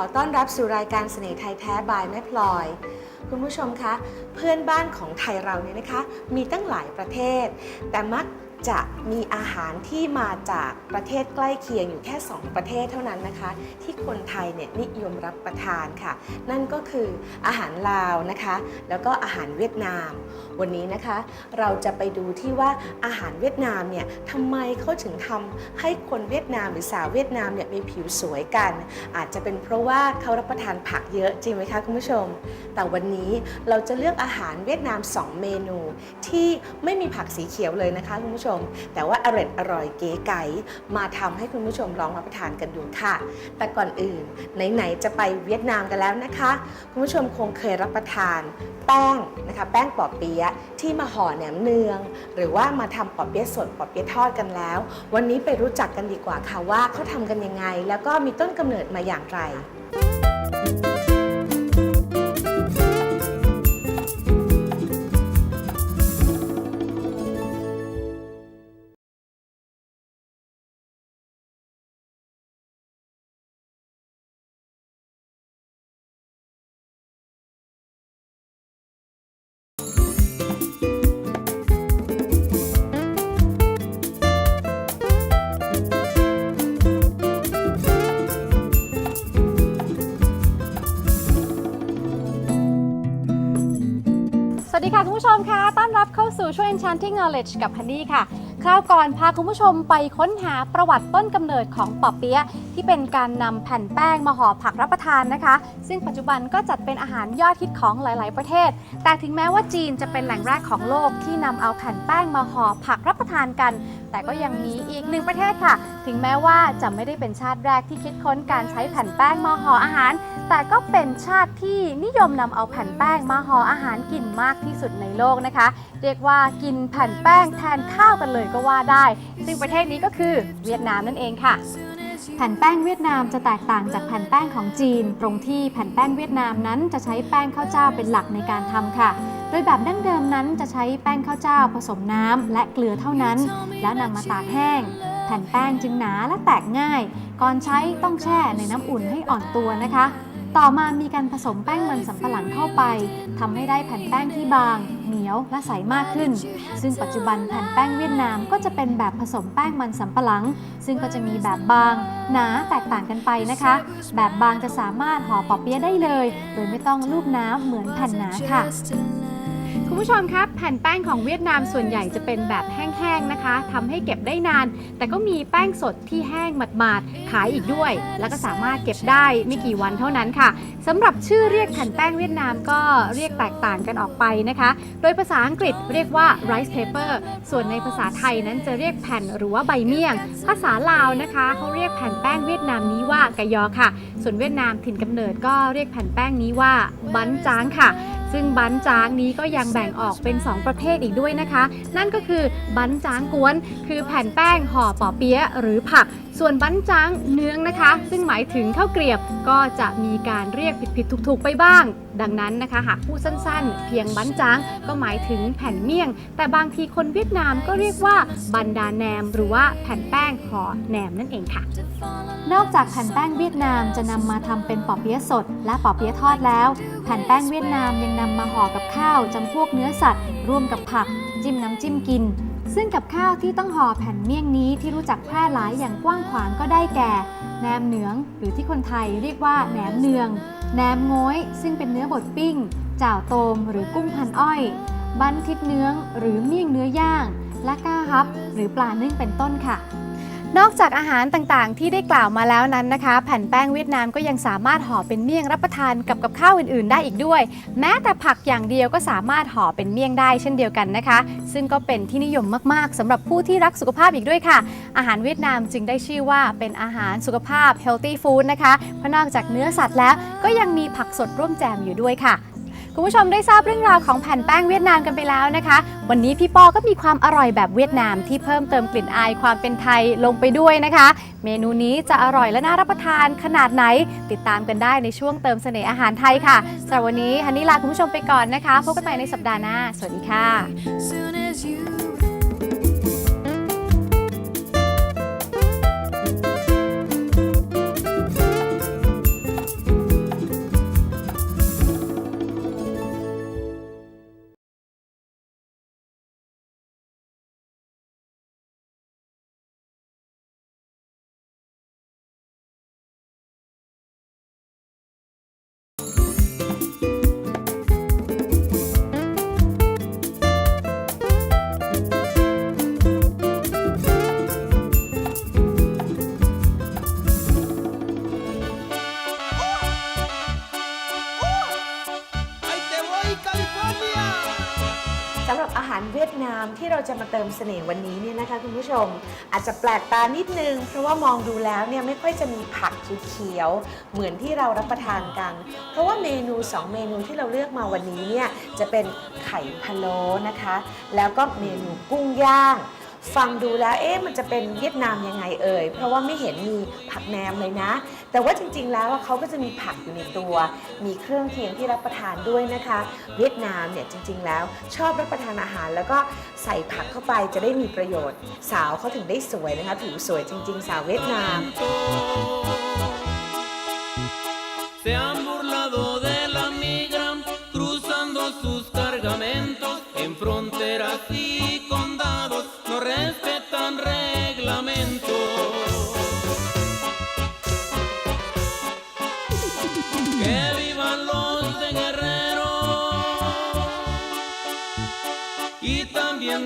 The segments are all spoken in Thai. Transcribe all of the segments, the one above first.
อต้อนรับสู่รายการเสน่ห์ไทยแท้บายแม่พลอย คุณผู้ชมคะ เพื่อนบ้านของไทยเราเนี่ยนะคะ มีตั้งหลายประเทศ แต่มัก จะมีอาหารที่มาจากประเทศใกล้เคียงอยู่แค่ 2 ประเทศเท่านั้นนะคะ ที่คนไทยเนี่ยนิยมรับประทานค่ะ นั่นก็คืออาหารลาวนะคะ แล้วก็อาหารเวียดนาม วันนี้นะคะ เราจะไปดูที่ว่าอาหารเวียดนามเนี่ยทำไมเขาถึงทำให้คนเวียดนามหรือสาวเวียดนามเนี่ยมีผิวสวยกัน อาจจะเป็นเพราะว่าเขารับประทานผักเยอะจริงไหมคะคุณผู้ชม แต่วันนี้เราจะเลือกอาหารเวียดนาม 2 เมนู ที่ไม่มีผักสีเขียวเลยนะคะคุณผู้ชมแต่ว่าอร่อยอร่อยเก๋ไก๋มาทำให้คุณผู้ชมลองรับประทานกันดูค่ะ แต่ก่อนอื่นไหนๆจะไปเวียดนามกันแล้วนะคะ คุณผู้ชมคงเคยรับประทานแป้งนะคะแป้งปอเปี๊ยะที่มาห่อแหนมเนือง หรือว่ามาทำปอเปี๊ยะสดปอเปี๊ยะทอดกันแล้ว วันนี้ไปรู้จักกันดีกว่าค่ะว่าเขาทำกันยังไง แล้วก็มีต้นกำเนิดมาอย่างไรส ช่วย Enchanting Knowledge กับฮันนี่ค่ะ คราวก่อนพาคุณผู้ชมไปค้นหาประวัติต้นกำเนิดของปอเปี๊ยะที่เป็นการนำแผ่นแป้งมาห่อผักรับประทานนะคะ ซึ่งปัจจุบันก็จัดเป็นอาหารยอดฮิตของหลาย ๆ ประเทศ แต่ถึงแม้ว่าจีนจะเป็นแหล่งแรกของโลกที่นำเอาแผ่นแป้งมาห่อผักรับประทานกัน แต่ก็ยังมีอีกหนึ่งประเทศค่ะ ถึงแม้ว่าจะไม่ได้เป็นชาติแรกที่คิดค้นการใช้แผ่นแป้งมาห่ออาหาร แต่ก็เป็นชาติที่นิยมนำเอาแผ่นแป้งมาห่ออาหารกินมากที่สุดในโลกนะคะ เรียกว่ากินแผ่นแป้งแทนข้าวกันเลยก็ว่าได้ ซึ่งประเทศนี้ก็คือเวียดนามนั่นเองค่ะ แผ่นแป้งเวียดนามจะแตกต่างจากแผ่นแป้งของจีน ตรงที่แผ่นแป้งเวียดนามนั้นจะใช้แป้งข้าวเจ้าเป็นหลักในการทำค่ะ โดยแบบดั้งเดิมนั้นจะใช้แป้งข้าวเจ้าผสมน้ำและเกลือเท่านั้น แล้วนำมาตากแห้ง แผ่นแป้งจึงหนาและแตกง่าย ก่อนใช้ต้องแช่ในน้ำอุ่นให้อ่อนตัวนะคะต่อมามีการผสมแป้งมันสำปะหลังเข้าไปทำให้ได้แผ่นแป้งที่บาง เหนียวและใสมากขึ้น ซึ่งปัจจุบันแผ่นแป้งเวียดนามก็จะเป็นแบบผสมแป้งมันสำปะหลัง ซึ่งก็จะมีแบบบาง หนาแตกต่างกันไปนะคะ แบบบางจะสามารถห่อปอเปี๊ยะได้เลย โดยไม่ต้องลูบน้ำเหมือนแผ่นหนาค่ะ คุณผู้ชมครับแผ่นแป้งของเวียดนามส่วนใหญ่จะเป็นแบบแห้งๆนะคะทำให้เก็บได้นาน แต่ก็มีแป้งสดที่แห้งหมาดๆขายอีกด้วย แล้วก็สามารถเก็บได้ไม่กี่วันเท่านั้นค่ะสำหรับชื่อเรียกแผ่นแป้งเวียดนามก็เรียกแตกต่างกันออกไปนะคะ โดยภาษาอังกฤษเรียกว่า rice paper ส่วนในภาษาไทยนั้นจะเรียกแผ่นหรือว่าใบเมี่ยง ภาษาลาวนะคะเขาเรียกแผ่นแป้งเวียดนามนี้ว่ากะยอค่ะ ส่วนเวียดนามถิ่นกำเนิดก็เรียกแผ่นแป้งนี้ว่าบันจางค่ะ ซึ่งบันจางนี้ก็ยังแบ่งออกเป็น 2 ประเภทอีกด้วยนะคะ นั่นก็คือบันจางกวน คือแผ่นแป้งห่อปอเปี๊ยะหรือผัก ส่วนบั้นจางเนื้องนะคะ ซึ่งหมายถึงข้าวเกรียบก็จะมีการเรียกผิดๆถูกๆไปบ้าง ดังนั้นนะคะ หากพูดสั้นๆ เพียงบั้นจางก็หมายถึงแผ่นเมี่ยง แต่บางทีคนเวียดนามก็เรียกว่าบันดาแหนม หรือว่าแผ่นแป้งห่อแหนมนั่นเองค่ะ นอกจากแผ่นแป้งเวียดนามจะนำมาทำเป็นปอเปี๊ยะสด และปอเปี๊ยะทอดแล้ว แผ่นแป้งเวียดนามยังนำมาห่อกับข้าวจำพวกเนื้อสัตว์ร่วมกับผัก จิ้มน้ำจิ้มกิน ซึ่งกับข้าวที่ต้องห่อแผ่นเมี่ยงนี้ที่รู้จักแพร่หลายอย่างกว้างขวางก็ได้แก่แหนมเหนือง หรือที่คนไทยเรียกว่าแหนมเนืองแหนมง้อย ซึ่งเป็นเนื้อบดปิ้งจ่าวโตม หรือกุ้งพันอ้อย บันทิดเนื้องหรือเมี่ยงเนื้อย่าง และก้าฮับ หรือปลานึ่งเป็นต้นค่ะ นอกจากอาหารต่างๆ ที่ได้กล่าวมาแล้วนั้นนะคะ แผ่นแป้งเวียดนามก็ยังสามารถห่อเป็นเมี่ยงรับประทานกับกับข้าวอื่นๆ ได้อีกด้วย แม้แต่ผักอย่างเดียวก็สามารถห่อเป็นเมี่ยงได้เช่นเดียวกันนะคะ ซึ่งก็เป็นที่นิยมมากๆสำหรับผู้ที่รักสุขภาพอีกด้วยค่ะ อาหารเวียดนามจึงได้ชื่อว่าเป็นอาหารสุขภาพ healthy food นะคะเพราะนอกจากเนื้อสัตว์แล้วก็ยังมีผักสดร่วมแจมอยู่ด้วยค่ะ คุณผู้ชมได้ทราบเรื่องราวของแผ่นแป้งเวียดนามกันไปแล้วนะคะ วันนี้พี่ปอก็มีความอร่อยแบบเวียดนามที่เพิ่มเติมกลิ่นอายความเป็นไทยลงไปด้วยนะคะ เมนูนี้จะอร่อยและน่ารับประทานขนาดไหน ติดตามกันได้ในช่วงเติมเสน่ห์อาหารไทยค่ะสำหรับวันนี้ฮันนี่ลาคุณผู้ชมไปก่อนนะคะพบกันใหม่ในสัปดาห์หน้าสวัสดีค่ะ สำหรับอาหารเวียดนามที่เราจะมาเติมเสน่ห์วันนี้เนี่ยนะคะคุณผู้ชม อาจจะแปลกตานิดนึง เพราะว่ามองดูแล้วเนี่ยไม่ค่อยจะมีผักเขียวๆเหมือนที่เรารับประทานกัน เพราะว่าเมนู 2 เมนูที่เราเลือกมาวันนี้เนี่ยจะเป็นไข่พะโล้นะคะ แล้วก็เมนูกุ้งย่าง ฟังดูแล้วเอ๊ะมันจะเป็นเวียดนามยังไงเอ่ยเพราะว่าไม่เห็นมีผักแหนมเลยนะ แต่ว่าจริงๆแล้วเขาก็จะมีผักอยู่ในตัว มีเครื่องเคียงที่รับประทานด้วยนะคะ เวียดนามเนี่ยจริง ๆ แล้วชอบรับประทานอาหาร แล้วก็ใส่ผักเข้าไปจะได้มีประโยชน์ สาวเขาถึงได้สวยนะคะผิวสวยจริง ๆ สาวเวียดนาม Se han burlado de la migra cruzando sus cargamentos en fronteras y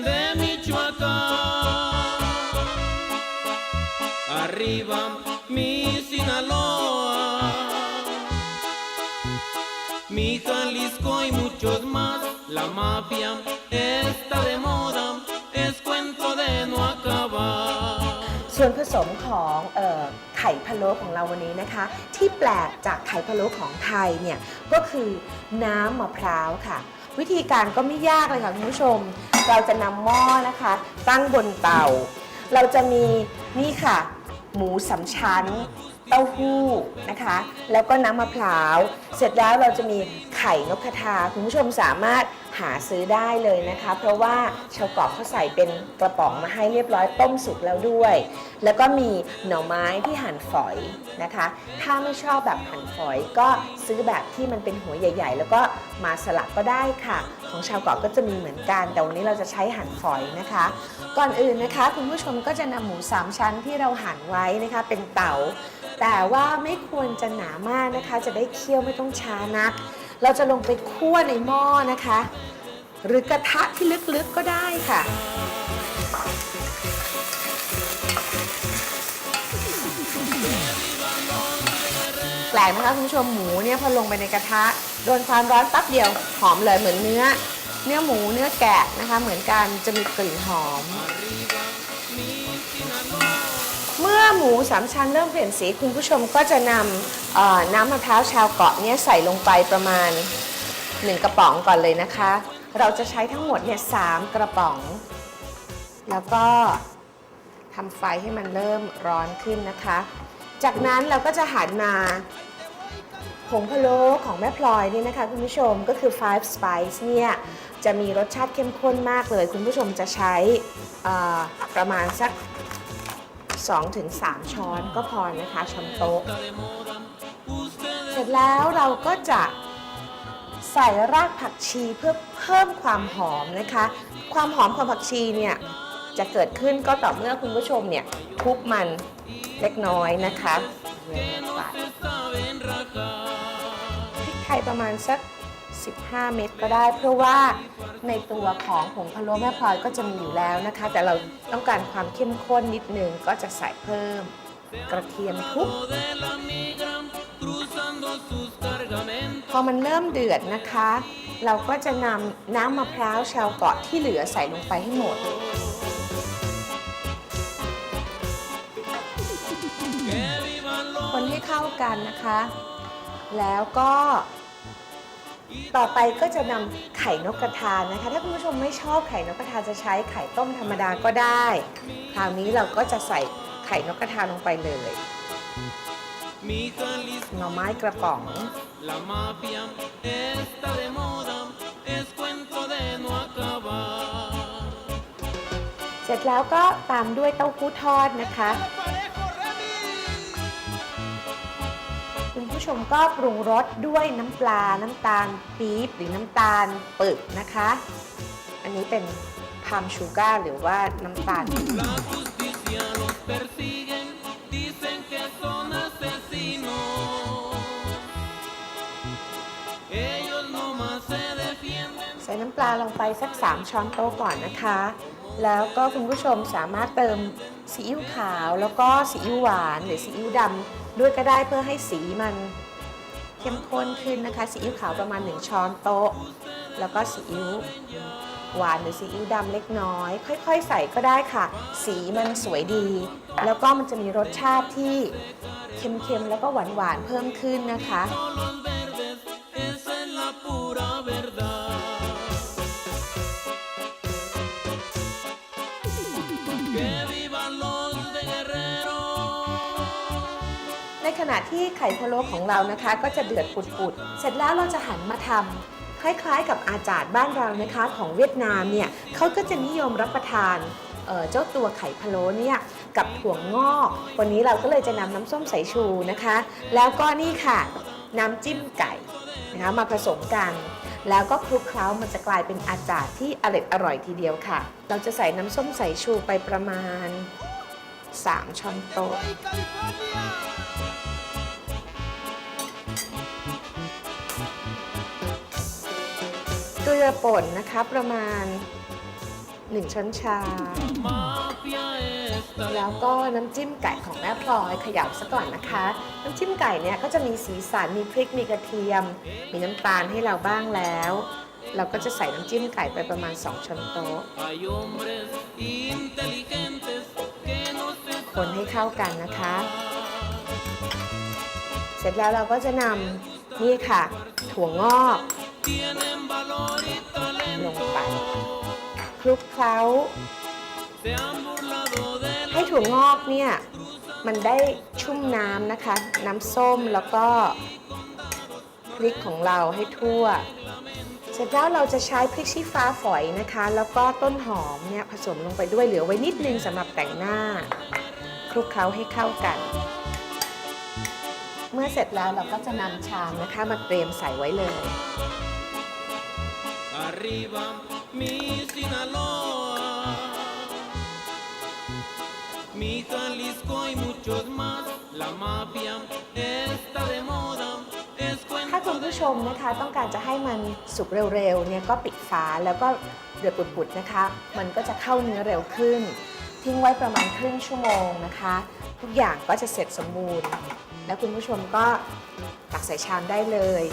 de Michoacán. Arriba mi Sinaloa, mi Jalisco y muchos más. La mafia está de moda, es cuento de no acabar. ส่วนผสมของเออไข่พะโล้ของเราวันนี้นะคะ ที่แปลกจากไข่พะโล้ของไทยเนี่ยก็คือน้ำมะพร้าวค่ะ วิธีการก็ไม่ยากเลยค่ะคุณผู้ชม เราจะนำหม้อนะคะ ตั้งบนเตา เราจะมีนี่ค่ะ หมูสามชั้น เต้าหู้นะคะ แล้วก็น้ำมะพร้าว เสร็จแล้วเราจะมีไข่นกกระทาคุณผู้ชมสามารถหาซื้อได้เลยนะคะ เพราะว่าชาวเกาะเขาใส่เป็นกระป๋องมาให้เรียบร้อยต้มสุกแล้วด้วย แล้วก็มีหน่อไม้ที่หั่นฝอยนะคะ ถ้าไม่ชอบแบบหั่นฝอยก็ซื้อแบบที่มันเป็นหัวใหญ่ ๆ แล้วก็มาสลัดก็ได้ค่ะ ของชาวเกาะก็จะมีเหมือนกัน แต่วันนี้เราจะใช้หั่นฝอยนะคะ ก่อนอื่นนะคะ คุณผู้ชมก็จะนำหมูสามชั้นที่เราหั่นไว้นะคะเป็นเต๋า แต่ว่าไม่ควรจะหนามากนะคะ จะได้เคี่ยวไม่ต้องช้านัก เราจะลงไปคั่วในหม้อนะคะ หรือกระทะที่ลึกๆก็ได้ค่ะแปลกไหมคะคุณผู้ชมหมูเนี่ยพอลงไปในกระทะโดนความร้อนปั๊บเดียวหอมเลยเหมือนเนื้อ เนื้อหมูเนื้อแกะนะคะ เหมือนกันจะมีกลิ่นหอม หมูสามชั้นเริ่มเปลี่ยนสีคุณผู้ชมก็จะนำน้ำมะพร้าวชาวเกาะเนี่ยใส่ลงไปประมาณ 1 กระป๋องก่อนเลยนะคะ เราจะใช้ทั้งหมดเนี่ยสามกระป๋อง แล้วก็ทำไฟให้มันเริ่มร้อนขึ้นนะคะ จากนั้นเราก็จะหันมาผงพะโล้ของแม่พลอยนี่นะคะคุณผู้ชมก็คือ five spice เนี่ยจะมีรสชาติเข้มข้นมากเลย คุณผู้ชมจะใช้ประมาณสัก 2-3 ช้อนก็พอนะคะช้อนโต๊ะ เสร็จแล้วเราก็จะใส่รากผักชีเพื่อเพิ่มความหอมนะคะ ความหอมของผักชีเนี่ยจะเกิดขึ้นก็ต่อเมื่อคุณผู้ชมเนี่ยคลุกมันเล็กน้อยนะคะพริกไทยประมาณสัก 15 เม็ดก็ได้ เพราะว่าในตัวของผงพะโล้แม่พลอยก็จะมีอยู่แล้วนะคะ แต่เราต้องการความเข้มข้นนิดนึงก็จะใส่เพิ่มกระเทียมทุบพอมันเริ่มเดือดนะคะ เราก็จะนำน้ำมะพร้าวชาวเกาะที่เหลือใส่ลงไปให้หมด คนให้เข้ากันนะคะ แล้วก็ ต่อไปก็จะนำไข่นกกระทานะคะ ถ้าคุณผู้ชมไม่ชอบไข่นกกระทาจะใช้ไข่ต้มธรรมดาก็ได้ คราวนี้เราก็จะใส่ไข่นกกระทาลงไปเลยหน่อไม้กระป๋องเสร็จแล้วก็ตามด้วยเต้าหู้ทอดนะคะ ชมก็ปรุงรสด้วยน้ำปลา น้ำตาลปี๊บหรือน้ำตาลปึกนะคะ อันนี้เป็นพามชูการ์หรือว่าน้ำตาลใส่น้ำปลาลงไปสัก 3 ช้อนโต๊ะก่อนนะคะ แล้วก็คุณผู้ชมสามารถเติมซีอิ๊วขาว แล้วก็ซีอิ๊วหวานหรือซีอิ๊วดำ ด้วยก็ได้เพื่อให้สีมันเข้มข้นขึ้นนะคะ ซีอิ๊วขาวประมาณ 1 ช้อนโต๊ะ แล้วก็ซีอิ๊วหวานหรือซีอิ๊วดำเล็กน้อย ค่อย ๆ ใส่ก็ได้ค่ะ สีมันสวยดี แล้วก็มันจะมีรสชาติที่เค็มๆ แล้วก็หวานๆ เพิ่มขึ้นนะคะ ณะที่ไข่พะโล้ของเรานะคะ ก็จะเดือดปุดๆ เสร็จแล้วเราจะหันมาทำคล้ายๆ กับอาจารย์บ้านเรานะคะของเวียดนามเนี่ยเขาก็จะนิยมรับประทานเเจ้าตัวไข่พะโล้เนี่ยกับถั่วงอก วันนี้เราก็เลยจะนำน้ำส้มสายชูนะคะ แล้วก็นี่ค่ะน้ำจิ้มไก่นะคะมาผสมกัน แล้วก็คลุกเคล้ามันจะกลายเป็นอาจารย์ที่อร่อยอร่อยทีเดียวค่ะ เราจะใส่น้ำส้มสายชูไปประมาณ 3 ช้อนโต๊ะ เกลือป่นนะคะประมาณ 1 ช้อนชา แล้วก็น้ำจิ้มไก่ของแม่พลอยเขยับซะก่อนนะคะ น้ำจิ้มไก่เนี่ยก็จะมีสีสันมีพริกมีกระเทียม มีน้ำตาลให้เราบ้างแล้วเราก็จะใส่น้ำจิ้มไก่ไปประมาณ 2ช้อนโต๊ะ คนให้เข้ากันนะคะ เสร็จแล้วเราก็จะนำนี่ค่ะ ถั่วงอกลงไปคลุกเคล้า ให้ถั่วงอกเนี่ยมันได้ชุ่มน้ำนะคะ น้ำส้มแล้วก็พริกของเราให้ทั่ว เสร็จแล้วเราจะใช้พริกชี้ฟ้าฝอยนะคะ แล้วก็ต้นหอมเนี่ยผสมลงไปด้วยเหลือไว้นิดนึงสำหรับแต่งหน้า ลุกเคล้าให้เข้ากัน เมื่อเสร็จแล้วเราก็จะนำชามนะคะมาเตรียมใส่ไว้เลย Arriba mi Sinaloa, mi Jalisco y muchos más. La mafia está de moda, es ถ้า cuento คุณผู้ชมนะคะต้องการจะให้มันสุกเร็วๆเนี่ยก็ปิดฝาแล้วก็เดือดปุดๆนะคะ มันก็จะเข้าเนื้อเร็วขึ้น ทิ้งไว้ประมาณครึ่งชั่วโมงนะคะ ทุกอย่างก็จะเสร็จสมบูรณ์ แล้วคุณผู้ชมก็ตักใส่ชามได้เลย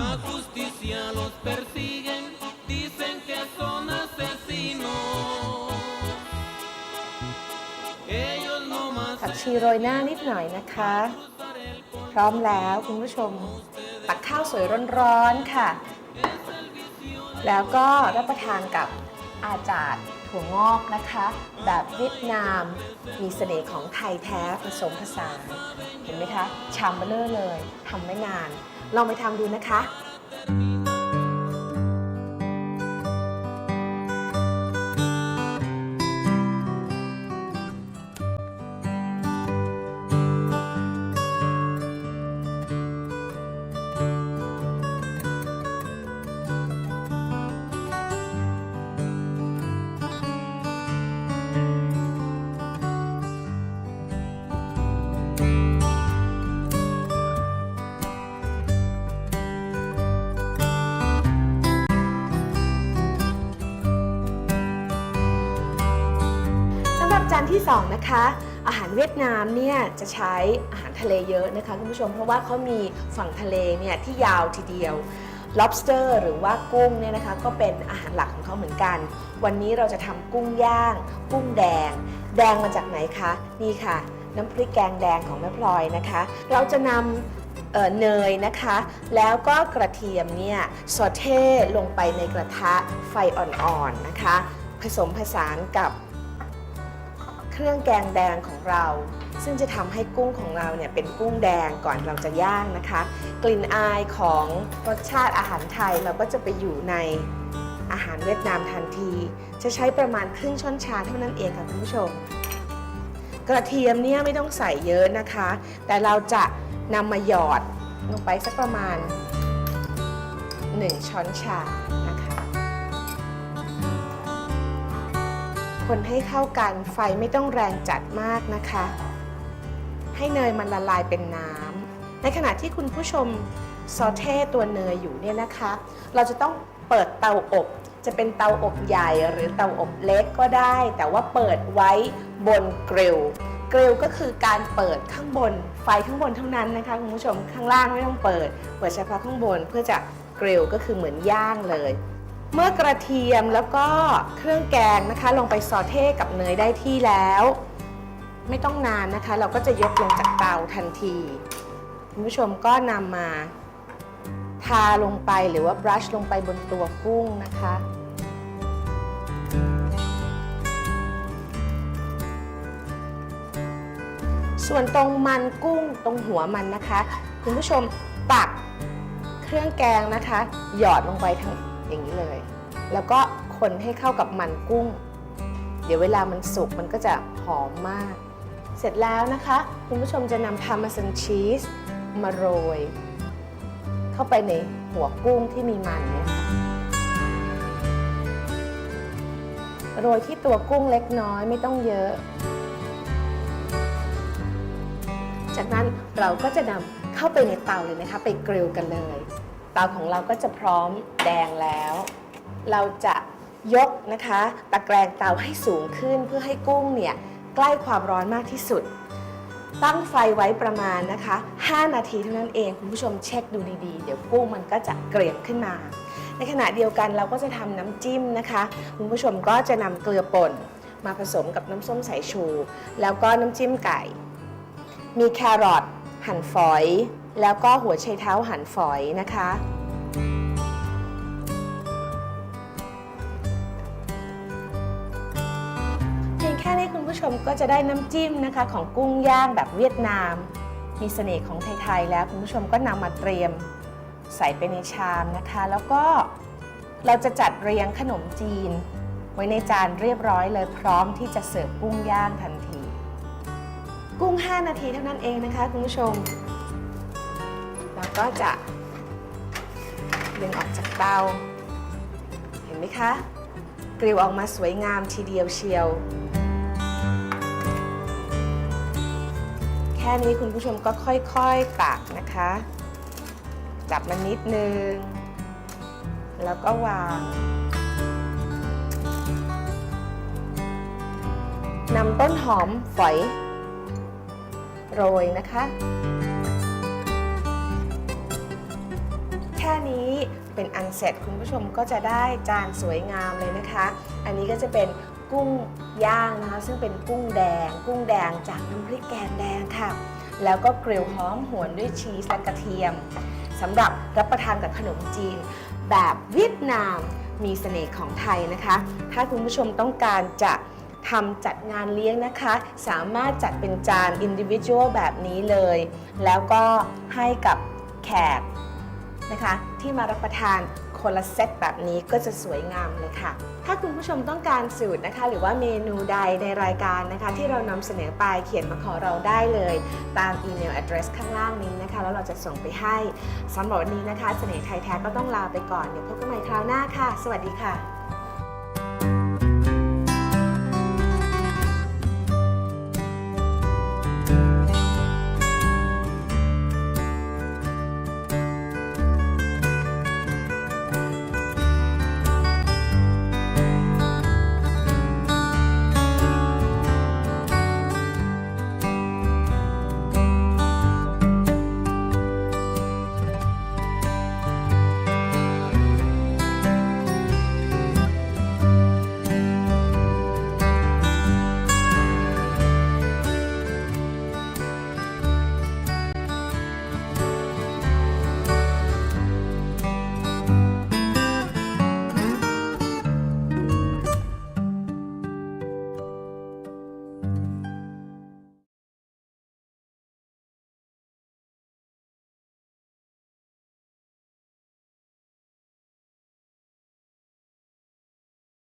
La justicia los persiguen, dicen que son asesinos. Ellos no más ผักชีโรยหน้านิดหน่อยนะคะ พร้อมแล้วคุณผู้ชมตักข้าวสวยร้อนๆค่ะ แล้วก็รับประทานกับอาจารย์ถั่วงอกนะคะ แบบเวียดนามมีเสน่ห์ของไทยแท้ผสมผสานเห็นไหมคะชามเบลเลอร์เลยทำไม่นาน ลองไปทำดูนะคะ ที่2นะคะอาหารเวียดนามเนี่ยจะใช้อาหารทะเลเยอะนะคะคุณผู้ชมเพราะว่าเขามีฝั่งทะเลเนี่ยที่ยาวทีเดียว lobster หรือว่ากุ้งเนี่ยนะคะก็เป็นอาหารหลักของเขาเหมือนกัน วันนี้เราจะทำกุ้งย่าง กุ้งแดง แดงมาจากไหนคะนี่ค่ะ น้ำพริกแกงแดงของแม่พลอยนะคะ เราจะนำเเนยนะคะ แล้วก็กระเทียมเนี่ยซอเท่ลงไปในกระทะไฟอ่อนๆนะคะ ผสมผสานกับ รื่องแกงแดงของเรา ซึ่งจะทำให้กุ้งของเราเนี่ยเป็นกุ้งแดงก่อนเราจะย่างนะคะ กลิ่นอายของรสชาติอาหารไทยเราก็จะไปอยู่ในอาหารเวียดนามทันที จะใช้ประมาณครึ่งช้อนชาเท่านั้นเองค่ะคุณผู้ชม กระเทียมเนี่ยไม่ต้องใส่เยอะนะคะ แต่เราจะนำมาหยอดลงไปสักประมาณ 1 ช้อนชา คนให้เข้ากัน ไฟไม่ต้องแรงจัดมากนะคะ ให้เนยมันละลายเป็นน้ำ ในขณะที่คุณผู้ชมซอเท่ตัวเนยอยู่เนี่ยนะคะ เราจะต้องเปิดเตาอบ จะเป็นเตาอบใหญ่หรือเตาอบเล็กก็ได้ แต่ว่าเปิดไว้บนกริลกริลก็คือการเปิดข้างบน ไฟข้างบนเท่านั้นนะคะคุณผู้ชมข้างล่างไม่ต้องเปิด เปิดเฉพาะข้างบนเพื่อจะกริลก็คือเหมือนย่างเลย เมื่อกระเทียมแล้วก็เครื่องแกงนะคะ ลงไปซอเท่กับเนยได้ที่แล้ว ไม่ต้องนานนะคะ เราก็จะยกลงจากเตาทันทีคุณผู้ชมก็นำมาทาลงไปหรือว่าบรัชลงไปบนตัวกุ้งนะคะ ส่วนตรงมันกุ้งตรงหัวมันนะคะ คุณผู้ชมตักเครื่องแกงนะคะ หยอดลงไปทั้ง อย่างนี้เลย แล้วก็คนให้เข้ากับมันกุ้ง เดี๋ยวเวลามันสุกมันก็จะหอมมาก เสร็จแล้วนะคะ คุณผู้ชมจะนำพาร์เมซานชีสมาโรย เข้าไปในหัวกุ้งที่มีมันเนี่ยค่ะโรยที่ตัวกุ้งเล็กน้อยไม่ต้องเยอะ จากนั้นเราก็จะนำเข้าไปในเตาเลยนะคะ ไปกริลกันเลย เตาของเราก็จะพร้อมแดงแล้ว เราจะยกนะคะตะแกรงเตาให้สูงขึ้นเพื่อให้กุ้งเนี่ยใกล้ความร้อนมากที่สุด ตั้งไฟไว้ประมาณนะคะ 5 นาทีเท่านั้นเองคุณผู้ชมเช็คดูดีๆ เดี๋ยวกุ้งมันก็จะเกรียมขึ้นมา ในขณะเดียวกันเราก็จะทำน้ำจิ้มนะคะคุณผู้ชมก็จะนำเกลือป่นมาผสมกับน้ำส้มสายชู แล้วก็น้ำจิ้มไก่ มีแครอทหั่นฝอย แล้วก็หัวไชเท้าหั่นฝอยนะคะ เพียงแค่นี้คุณผู้ชมก็จะได้น้ำจิ้มนะคะ ของกุ้งย่างแบบเวียดนาม มีเสน่ห์ของไทยๆแล้วคุณผู้ชมก็นำมาเตรียมใส่ไปในชามนะคะ แล้วก็เราจะจัดเรียงขนมจีน ไว้ในจานเรียบร้อยเลยพร้อมที่จะเสิร์ฟกุ้งย่างทันที กุ้ง 5 นาทีเท่านั้นเองนะคะคุณผู้ชม ก็จะดึงออกจากเตา เห็นไหมคะกริวออกมาสวยงามทีเดียวเชียว แค่นี้คุณผู้ชมก็ค่อยๆตักนะคะ จับมันนิดนึง แล้วก็วางนำต้นหอมฝอย โรยนะคะ ค่นี้เป็นอันเสร็จคุณผู้ชมก็จะได้จานสวยงามเลยนะคะ อันนี้ก็จะเป็นกุ้งย่างนะคะ ซึ่งเป็นกุ้งแดง กุ้งแดงจากน้ำพริกแกงแดงค่ะ แล้วก็กริลหอมหวนด้วยชีสและกระเทียมสำหรับรับประทานกับขนมจีน แบบเวียดนามมีเสน่ห์ของไทยนะคะ ถ้าคุณผู้ชมต้องการจะทำจัดงานเลี้ยงนะคะ สามารถจัดเป็นจาน individual แบบนี้เลย แล้วก็ให้กับแขก นะคะ ที่มารับประทานคนละเซตแบบนี้ก็จะสวยงามเลยค่ะ ถ้าคุณผู้ชมต้องการสูตรนะคะ หรือว่าเมนูใดในรายการนะคะ ที่เรานำเสนอไปเขียนมาขอเราได้เลย ตามอีเมล address ข้างล่างนี้นะคะ แล้วเราจะส่งไปให้สำหรับวันนี้นะคะเสน่ห์ไทยแท้ก็ต้องลาไปก่อนเดี๋ยวพบกันใหม่คราวหน้าค่ะ สวัสดีค่ะ